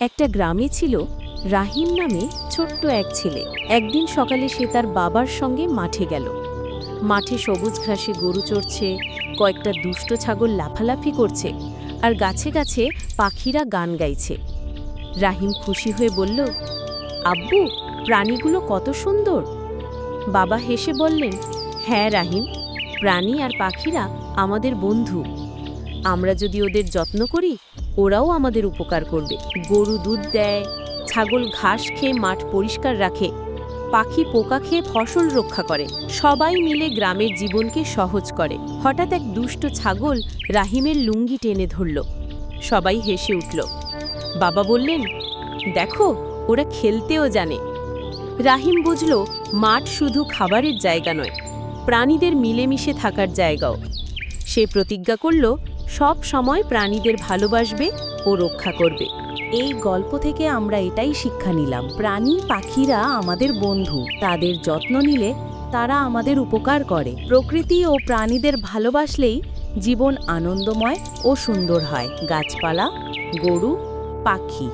একটা গ্রামে ছিল রাহিম নামে ছোট্ট এক ছেলে। একদিন সকালে সে তার বাবার সঙ্গে মাঠে গেল। মাঠে সবুজ ঘাসে গরু চড়ছে, কয়েকটা দুষ্ট ছাগল লাফালাফি করছে, আর গাছে গাছে পাখিরা গান গাইছে। রাহিম খুশি হয়ে বলল, আব্বু, প্রাণীগুলো কত সুন্দর। বাবা হেসে বললেন হ্যাঁ রাহিম, প্রাণী আর পাখিরা আমাদের বন্ধু। আমরা যদি ওদের যত্ন করি ওরাও আমাদের উপকার করবে। গরু দুধ দেয়, ছাগল ঘাস খেয়ে মাঠ পরিষ্কার রাখে, পাখি পোকা খেয়ে ফসল রক্ষা করে, সবাই মিলে গ্রামের জীবনকে সহজ করে। হঠাৎ এক দুষ্ট ছাগল রাহিমের লুঙ্গি টেনে ধরল। সবাই হেসে উঠল। বাবা বললেন, দেখো, ওরা খেলতেও জানে। রাহিম বুঝল, মাঠ শুধু খাবারের জায়গা নয়, প্রাণীদের মিলেমিশে থাকার জায়গাও। সে প্রতিজ্ঞা করল সব সময় প্রাণীদের ভালোবাসবে ও রক্ষা করবে। এই গল্প থেকে আমরা এটাই শিক্ষা নিলাম। প্রাণী, পাখিরা আমাদের বন্ধু, তাদের যত্ন নিলে তারা আমাদের উপকার করে। প্রকৃতি ও প্রাণীদের ভালোবাসলেই জীবন আনন্দময় ও সুন্দর হয়। গাছপালা, গরু, পাখি।